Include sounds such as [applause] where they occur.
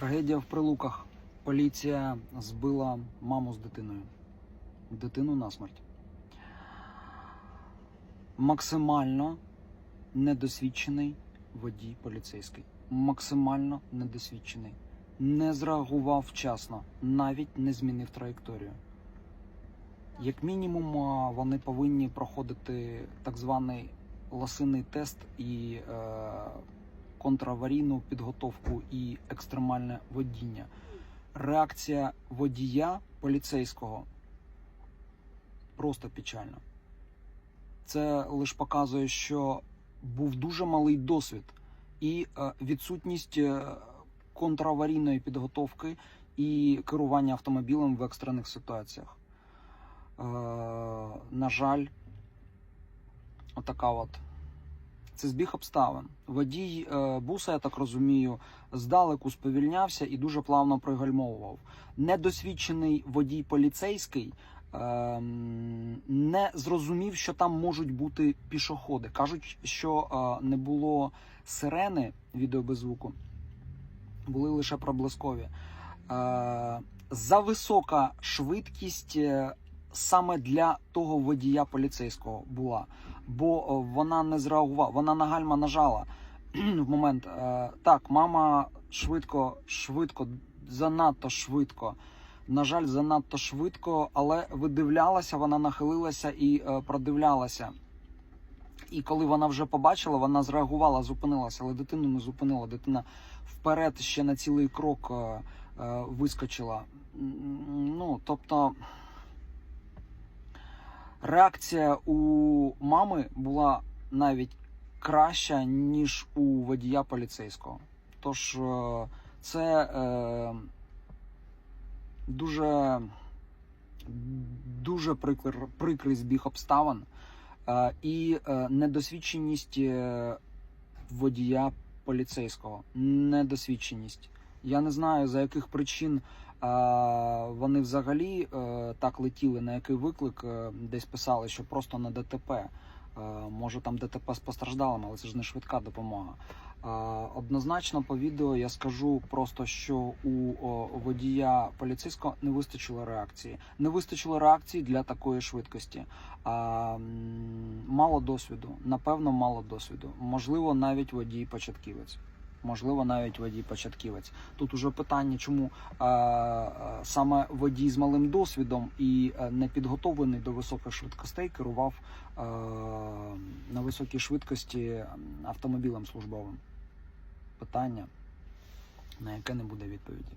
Трагедія в Прилуках. Поліція збила маму з дитиною. Дитину насмерть. Максимально недосвідчений водій поліцейський. Максимально недосвідчений. Не зреагував вчасно, навіть не змінив траєкторію. Як мінімум, вони повинні проходити так званий лосиний тест і е, контраварійну підготовку і екстремальне водіння. Реакція водія поліцейського просто печальна. Це лише показує, що був дуже малий досвід і е, відсутність е, контраварійної підготовки і керування автомобілем в екстрених ситуаціях. Е, на жаль, отака от. Це збіг обставин. Водій е, буса, я так розумію, здалеку сповільнявся і дуже плавно пригальмовував. Недосвідчений водій поліцейський ем, не зрозумів, що там можуть бути пішоходи. Кажуть, що е, не було сирени відео звуку, були лише проблискові. Е, за висока швидкість саме для того водія поліцейського була, бо е, вона не зреагувала, вона на гальма нажала [clears throat] в момент. е, Так, мама швидко, швидко, занадто швидко. На жаль, занадто швидко, але видивлялася, вона нахилилася і е, продивлялася. І коли вона вже побачила, вона зреагувала, зупинилася, але дитину не зупинила. Дитина вперед ще на цілий крок вискочила. Ну, тобто, реакція у мами була навіть краща, ніж у водія поліцейського. Тож е, це е, дуже, дуже прикр, прикрий збіг обставин е, і е, недосвідченість е, водія поліцейського. Недосвідченість. Я не знаю, за яких причин вони взагалі е, так летіли, на який виклик е, десь писали, що просто на ДТП. Е, може там ДТП з постраждалими, але це ж не швидка допомога. Однозначно по відео я скажу просто, що у водія поліцейського не вистачило реакції. Не вистачило реакції для такої швидкості. Мало досвіду, напевно, мало досвіду. Можливо, навіть водій початківець. Можливо, навіть водій початківець. Тут уже питання, чому е, е, саме водій з малим досвідом і е, не підготовлений до високих швидкостей керував на високій швидкості автомобілем службовим. Питання, на яке не буде відповіді.